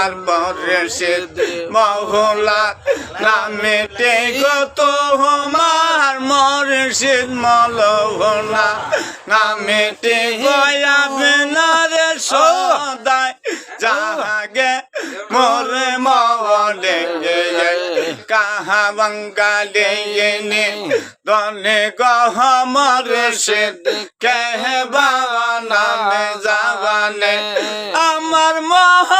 আমার তোমার বরেশেদ মহলা নামেতে গত হমার মরেশেদ মলহলা নামেতে গয়াবে না রে সদায় যাহাগে মরে মহলে কাহা বঙ্গালে এনে দলে গহ মরে মরেশেদ কেহে বাবা নামে যাবানে আমার মহ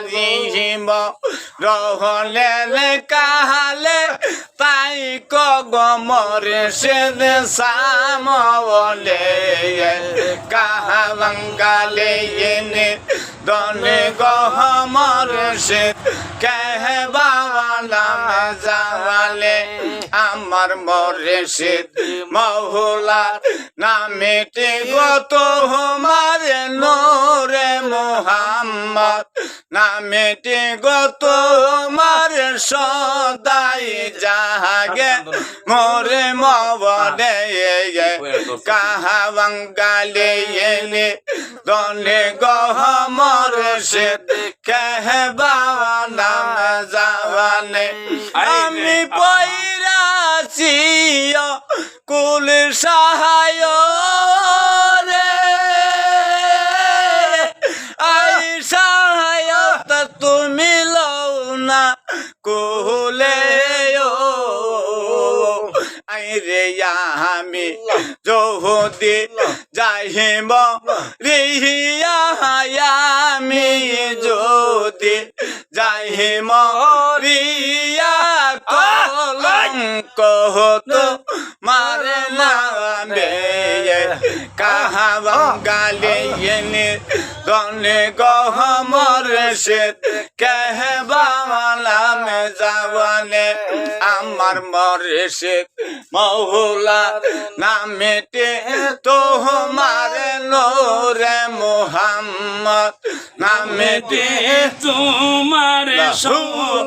আমারিম রহলে কালে তাই কগমরে সে সামলে কাহা বঙ্গালে এনে দনে গহমর সে কেহবালাম জালে আমার মরে সে মহুলা নামেতে গত হমারে নোরে মোহাম্মদ নামেটি গত মার সদাই যাহাগে মোরে মবনে কাহাবাঙ্গালে এলে দলে গহ মর সে কেহে বাবা যাবানে আমি পৈরাছি কুল সাহায় না কুলে রে আমি যদি যাইব রিহিয়া আমি যদি যাইম রিয়া কলঙ্ক হতো মারে নামে কাহা এনে দনে গহমর সে কেহবালাম আমার মরে সে মহলা না মেটে তোমার নোরে মোহাম্মদ। নামেতে তোমার আল্লাহ